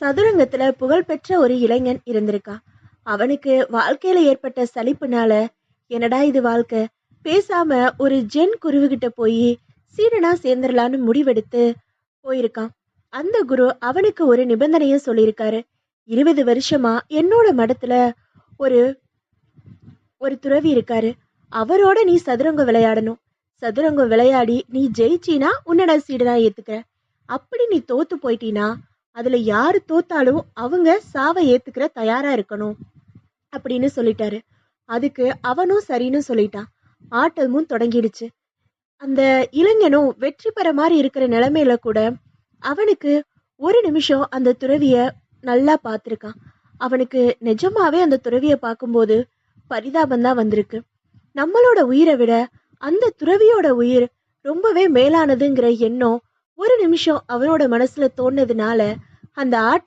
சதுரங்கத்துல புகழ்பெற்ற ஒரு இளைஞன் இருந்திருக்கான் அவனுக்கு வாழ்க்கையில ஏற்பட்ட சலிப்புனால என்னடா இது வாழ்க்கை? பேசாம ஒரு ஜென் குருவுகிட்ட போய் சீடனா சேர்ந்துடலான்னு முடிவெடுத்து போயிருக்கான். அந்த குரு அவனுக்கு ஒரு நிபந்தனையும் சொல்லியிருக்காரு. இருபது வருஷமா என்னோட மடத்துல ஒரு ஒரு துறவி இருக்காரு. அவரோட நீ சதுரங்கம் விளையாடணும். சதுரங்கம் விளையாடி நீ ஜெயிச்சினா உன்னடா சீடனா ஏத்துக்க அப்படி நீ தோத்து போயிட்டீனா அதுல யாரு தோத்தாலும் அவங்க சாவை ஏத்துக்கிற தயாரா இருக்கணும் அப்படின்னு சொல்லிட்டாரு. அதுக்கு அவனும் சரின்னு சொல்லிட்டான். ஆட்டமும் தொடங்கிடுச்சு. அந்த இளைஞனும் வெற்றி பெற மாதிரி இருக்கிற நிலைமையில கூட அவனுக்கு ஒரு நிமிஷம் அந்த துறவிய நல்லா பார்த்துருக்கான். அவனுக்கு நிஜமாவே அந்த துறவிய பார்க்கும்போது பரிதாபம் தான் வந்திருக்கு. நம்மளோட உயிரை விட அந்த துறவியோட உயிர் ரொம்பவே மேலானதுங்கிற எண்ணம் ஒரு நிமிஷம் அவனோட மனசுல தோணதுனால அந்த ஆட்டை